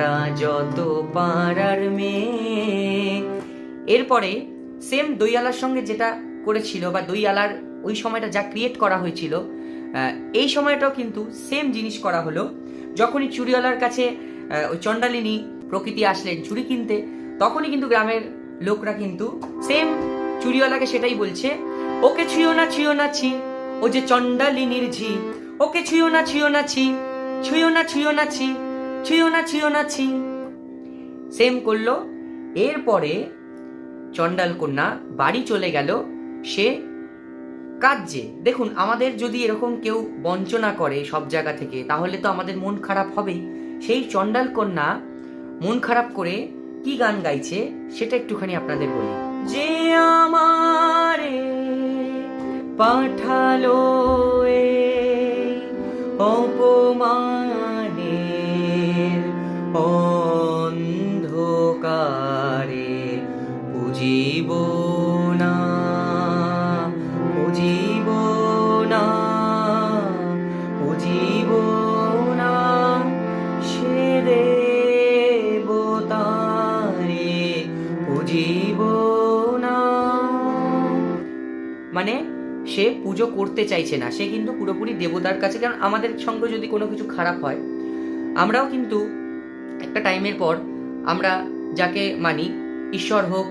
তোরা যত পাড়ার মেয়ে। এরপরে সেম দইয়ালার সঙ্গে যেটা করেছিল বা দইয়ালার ওই সময়টা যা ক্রিয়েট করা হয়েছিল এই সময়টাও কিন্তু সেম জিনিস করা হলো। যখনই চুড়িওয়ালার কাছে ওই চণ্ডালিনী প্রকৃতি আসলেন চুড়ি কিনতে, তখনই কিন্তু গ্রামের লোকরা কিন্তু সেম চুড়িওয়ালাকে সেটাই বলছে, ওকে ছুঁয়ো না ছুঁয়ো না, ছি, ও যে চণ্ডালিনীর ঝি, ওকে ছুঁয়ো না ছুঁয়ো না, ছি, ছুঁয়ো না ছুঁয়ো না, ছি ছুঁয়ো না ছুঁয়ো না, ছি। সেম করল। এরপরে চণ্ডাল কন্যা বাড়ি চলে গেল। সে কাজে দেখুন, আমাদের যদি এরকম কেউ বঞ্চনা করে সব জায়গা থেকে, তাহলে তো আমাদের মন খারাপ হবেই। সেই চণ্ডাল কন্যা মন খারাপ করে কি গান গাইছে, সেটা একটুখানি আপনাদের বলি। যে আমারে পাঠালো না না না সে না মানে সে পুজো করতে চাইছে না, সে কিন্তু পুরোপুরি দেবতার কাছে, কারণ আমাদের সঙ্গে যদি কোনো কিছু খারাপ হয়, আমরাও কিন্তু একটা টাইমের পর আমরা যাকে মানি, ঈশ্বর হোক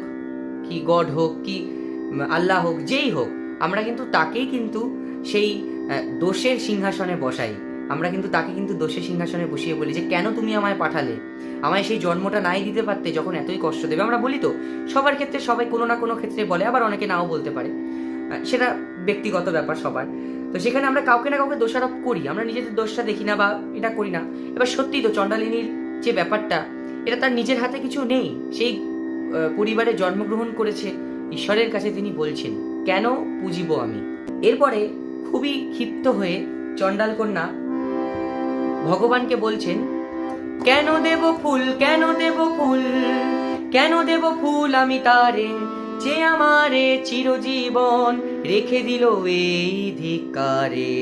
কি গড হোক, কি আল্লাহ হোক, যেই হোক, আমরা কিন্তু তাকেই কিন্তু সেই দোষের সিংহাসনে বসাই। আমরা কিন্তু তাকে কিন্তু দোষের সিংহাসনে বসিয়ে বলি যে, কেন তুমি আমায় পাঠালে? আমায় সেই জন্মটা নাই দিতে পারতে যখন এতই কষ্ট দেবে? আমরা বলি তো, সবার ক্ষেত্রে সবাই কোনো না কোনো ক্ষেত্রে বলে, আবার অনেকে নাও বলতে পারে। সেটা ব্যক্তিগত ব্যাপার সবার। তো সেখানে আমরা কাউকে না কাউকে দোষারোপ করি, আমরা নিজেদের দোষটা দেখি না বা এটা করি না। এবার সত্যি তো চণ্ডালিনীর যে ব্যাপারটা, এটা তার নিজের হাতে কিছু নেই। সেই পরিবারে জন্মগ্রহণ করেছে, ঈশ্বরের কাছে তিনি বলছেন, কেন পুজিব আমি? এরপরে খুবই ক্ষিপ্ত হয়ে চণ্ডাল কন্যা ভগবানকে বলছেন, কেন দেব ফুল, কেন দেব ফুল, কেন দেব ফুল আমি তারে, যে আমারে চিরজীবন রেখে দিল এই ধিকারে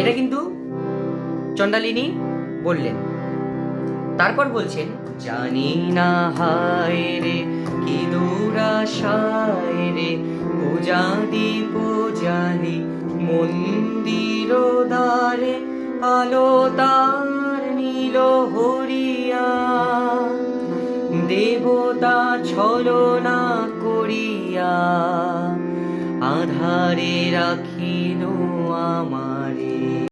এটা কিন্তু চণ্ডালিনী বললেন। তারপর বলছেন, জানি না হায় রে, কি দূরাশায় রে দীপ জালি মন্দির দ্বারে, আলো তার নীল হরিয়া। দেবতা ছলনা করিয়া, আধারে রাখিল আমার।